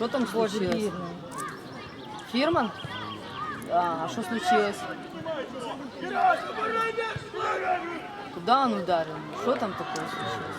Что там случилось? Фирман? Да, а что случилось? Куда он ударил? Что там такое случилось?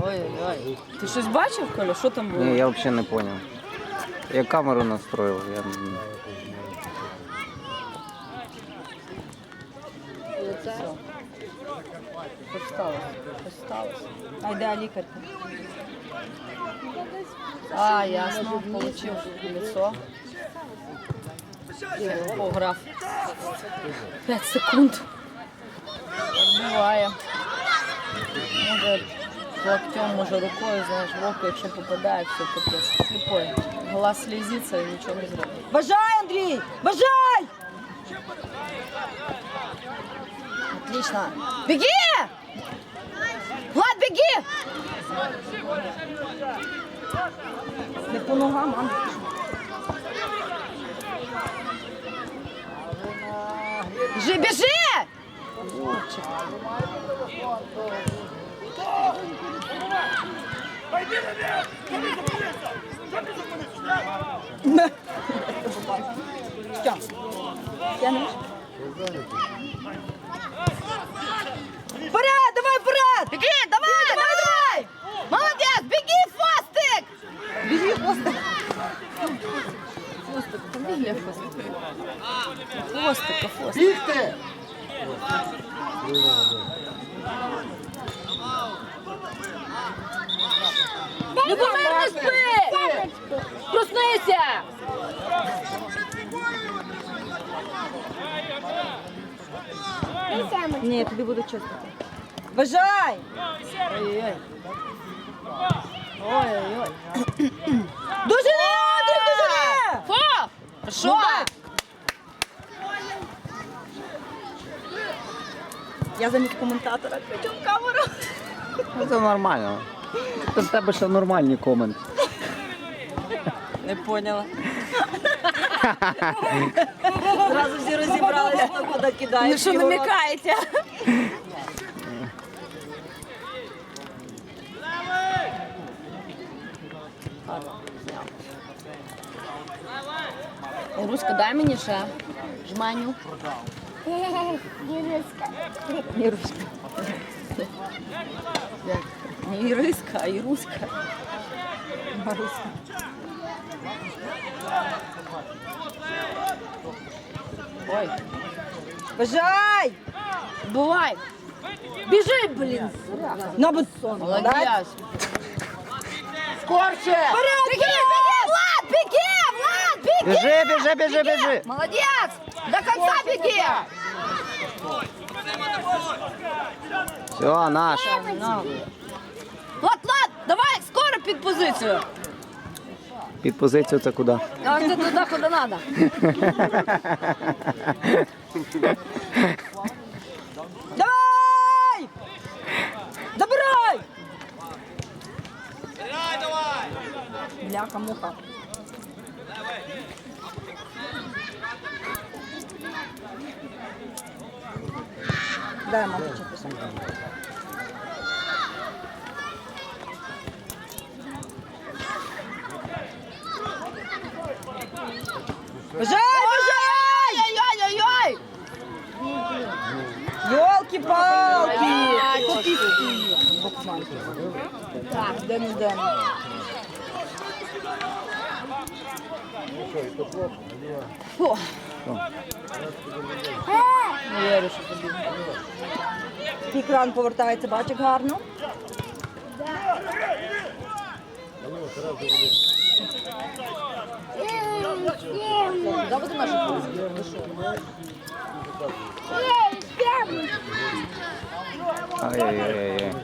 Ой-ой-ой. Ти щось бачив, Коля? Що там було? Ні, я взагалі не зрозумів. Я камеру настроїв. Я... не Все. Що сталося? Що сталося? А де лікарка? А, ясно, получив лицо. Пограв. 5 секунд. Буває. Може локтем, може рукою, знаєш, в око, якщо попадає, все капець. Сліпой. Глаз слізиться і нічого не зробить. Бажай, Андрій! Бажай! Отлично. Беги! Влад, беги! Не по ногам, а. Бежи, бежи! Андрій. Біжи, біжи! Що? Тянеш? Вперед, давай вперед! Беги, давай, давай, давай! Молодец, беги, Фастик! Біжи, хвостик. Фостик, побігли, Фостик. Фостика, Фостик. Бігти! Любомир, не спи! Проснися! Ні, тобі буду чистити. Бажай! Ой-ой-ой. Ой-ой-ой. Дожини, Андрій, дожини! Фо! Що? Я замість коментатора включу камеру. Ну, Це нормально. Це в тебе ще нормальні коменти. Не поняла. Зразу всі розібралися, куди кидає. Ну що намікаєте? Руська, дай мені ще жменю. Не руська. Не іриска, а іруська. Маруська. Ой, Бажай! бувай. Біжи, блін. На бетон. Молодець. Скорче! Беги, беги, Влад, беги, Влад, беги. Біжи, біжи, біжи, біжи. Молодец! До конца беги! Все, наш. Влад, Влад, давай, скоро під позицію. Під позицію це куди? А ти туди, куди надо. Давай! Забирай! Бляха, муха. Дай, мама, чепися. Бажай, бажай! Ай-яй-яй-яй! Йолки-палки! Буквально. Так, де не. Фу. Не вірю, що тобі. Екран повертається, бачиш гарно. Куди буде наша позиція? Ай-яй-яй.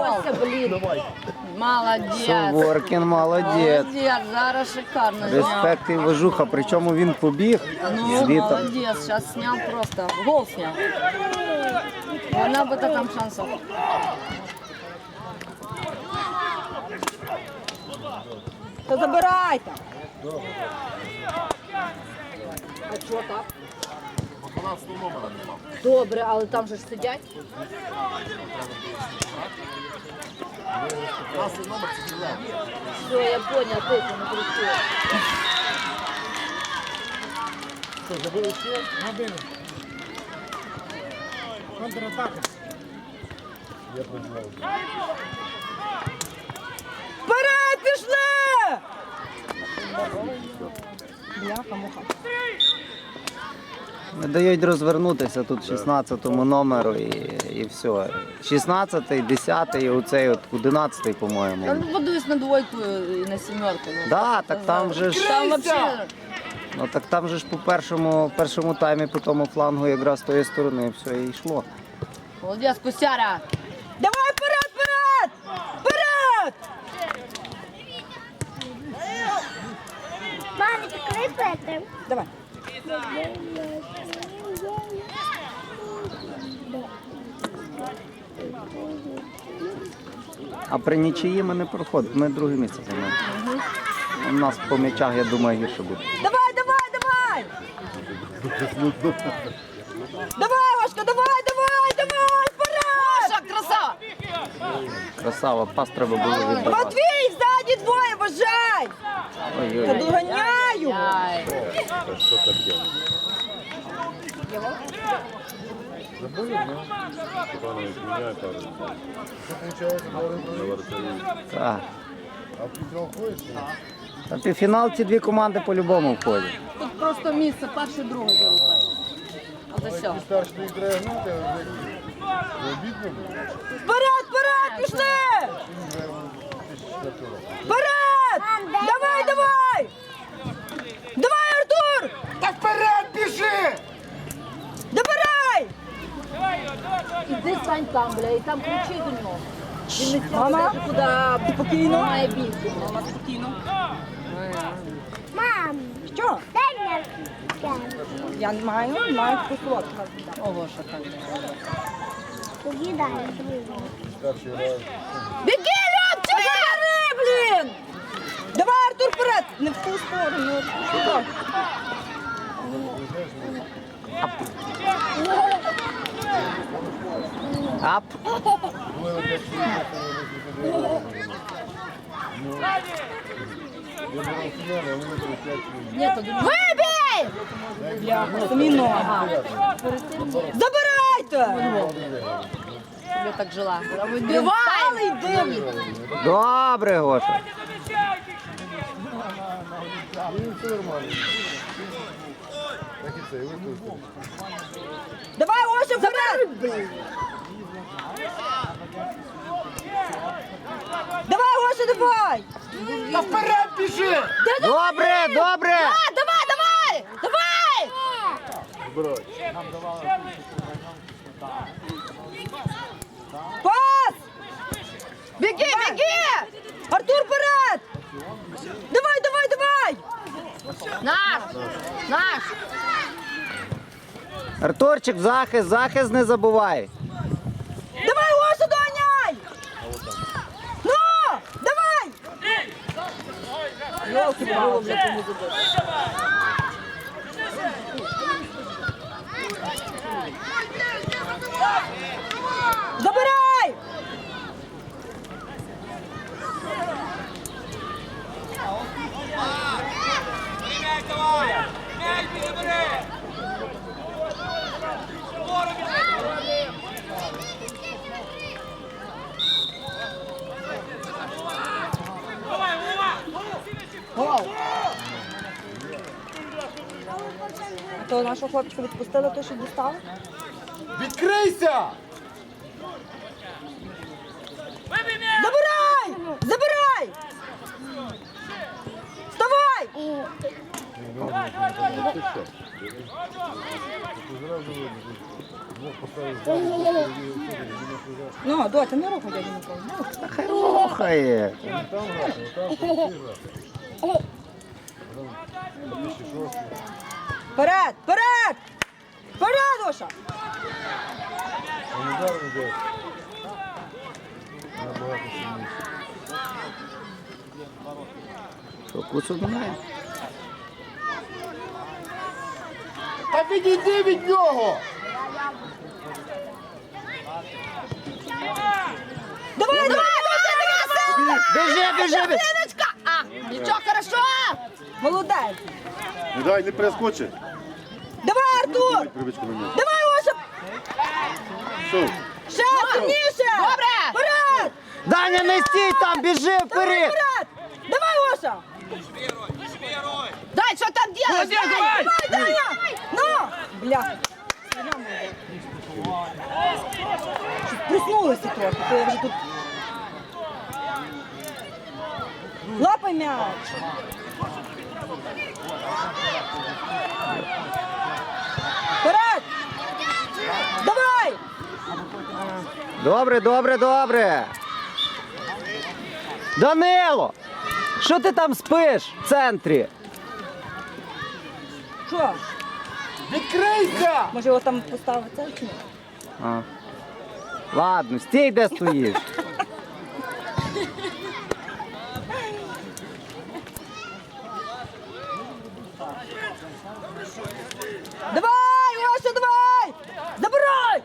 Ось, блін. Молодець. Суворкін молодець. Молодець, зараз шикарно зняв. Респект і вожуха, причому він побіг Ну, звітом. молодец, сейчас снял просто, гол снял. Вона бы то там шансов. То забирайте. 12 номера нема. Добре, але там же ж сидять. 12 номер це Білен. Все, я понял, тихо, не кричи. Що, забили ще? Контратака. Я признав. Вперед пішли! Не дають розвернутися тут 16-му номеру і, і все. 16-й, 10-й, оцей от 11-й, по-моєму. Я ну, подивись на двойку і на сімерку. Ну. Да, так там же ж. Там вообще... Ну так там же ж по першому, першому таймі по тому флангу якраз з тої сторони все і йшло. Молодець, Костяра. Давай вперед, вперед! Вперед! Мамі, Петр. Давай. А при нічиї ми не проходимо, ми друге місце займаємо. У нас по м'ячах, я думаю, гірше буде. Давай, давай, давай! Давай, Вашка, давай, давай, давай, вперед! Шаг, красава! Красава, пас треба було віддавати. Матвій, ззаді двоє, бажай! Та Ой-ой. доганяю! Ай. Степанович пару. Виходить, на вратарі? Так. А в півфінал ходиш? Та півфінал ці дві команди по-любому входять. Тут просто місце перше, друге залупати. А то все. Старший не грає гнути, а обідно буде? Вперед, вперед, пішли! Вперед! Давай! Давай, Артур! Та вперед біжи! Добирай! Іди стань там, бля, і там кричи до нього. Він не Мама, куди? Спокійно. має бігти. Мама, спокійно. Мам, Що? дай мені. Я не маю, маю посувати. Ого, що так. Тоді дай. Старший грає. Біги, Бери, блін! Давай, Артур, вперед! Не в ту сторону. Сюди. Ап! Коли ви так стоїте, я беру фінал, а вони кричать. Ні, то думаю, Вибій! Самі. Забирайте! я так жила. Вибивай! йди! Добре, Гоша. Все нормально. Це, і ви тут. Давай, Оша, вперед! Давай, Гоша, давай! Та вперед біжи! Добре, добре! Давай, давай! Давай! Пас! Беги, беги! Артур, вперед! Давай, давай, давай! Наш! Наш! Артурчик, захист, захист не забувай. Давай, Лосю, доганяй! Ну, давай! Йолки, було, бля, кому забити. Забирай! А нашого хлопчика відпустили, то що дістав? Відкрийся! Забирай! Забирай! Вставай! Ну, доця, не рухай дядю Миколу. Та хай рухає. Вперед! Вперед! Вперед, Оша! Он удар йде. Набагато сильніше. Що, куцу немає? Та відійди від нього! Давай, давай, давай, Біжи, біжи, біжи! Нічого, хорошо. Молодець. Не дай, не перескочи. Давай, Артур. Давай, Оша. Ще сильніше. Добре. Вперед. Даня, не стій там, біжи Давай, вперед! вперед. Давай, Оша. Дай, що там делаешь? Давай, Даня. Ну. Бля. Щось трохи, то я вже тут. Лапай м'яч. Вперед! Давай! Добре, добре, добре. Данило! Що ти там спиш в центрі? Що? Відкрийся! Може його там поставити? А. Ладно, стій, де стоїш. Давай, Оша, давай! Забирай!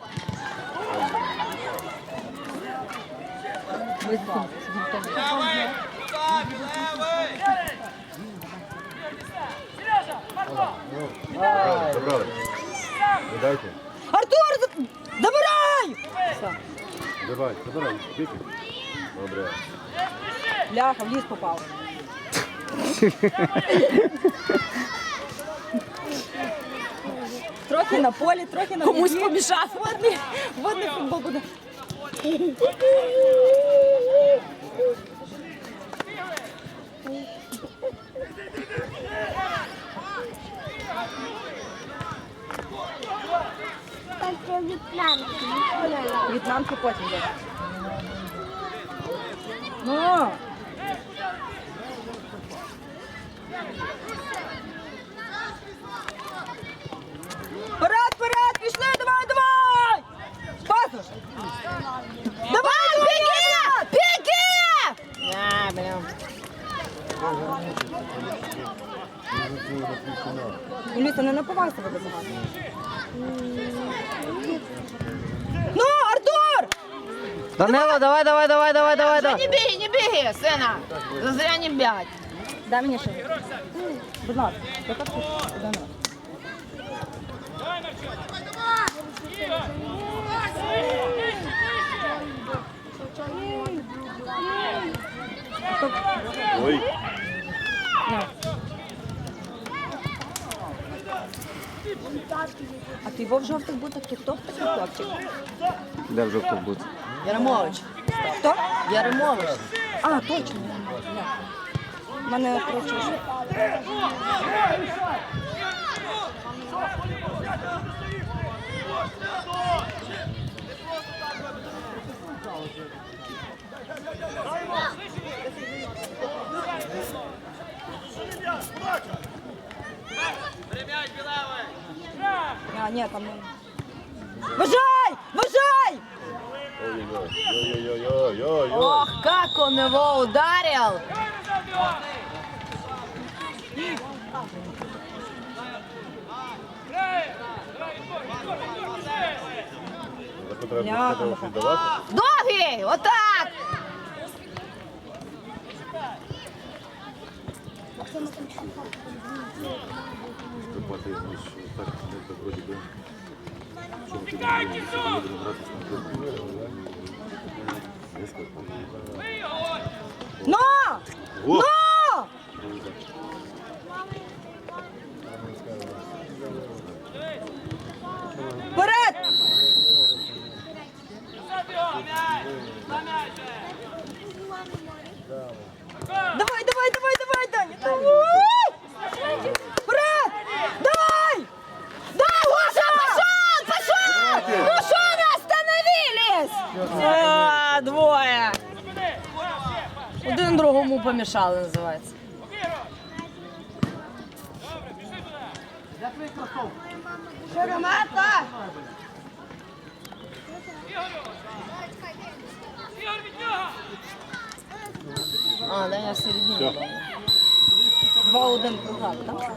Забрали. Дайте. Артур, за- забирай! Давай, забирай. Тільки. Добре. Ляха, в ліс попав. Трохи на полі, трохи на Комусь помішав. Водний футбол буде. В'єтнамки потім буде. Ну, вперед, вперед, пішли, давай, давай! Пасуш! Давай, піки! Піки! А, блин. Ліса, не напивай себе без багато. Ну, Артур! Данило, давай, давай, давай, давай, давай, Не давай. беги, не беги, сына. Зря не бегать. Дай мені ще. Будь ласка. Ой. А ти його в жовтих бутах, ти хто такий хлопчик? Де вже хто буде? Яремович. Хто? Яремович. А, точно. У мене коротше. А, ні, там. Вважай! Вважай! Ох, как он его ударил. Довгий, отак. Вступати, ну, ну, так, вроді би. Що ми тоді будемо будемо грати з ним? Низько. Ну! О! Ну! Вперед! Давай, давай, давай, давай, Даня! Давай! Вперед! Давай! Давай, Гоша! Пошел, пошел! Ну что вы остановились? А, двоє. Другому помішали, називається. Шеремета! А, да, я в середині. Два-один програв, так?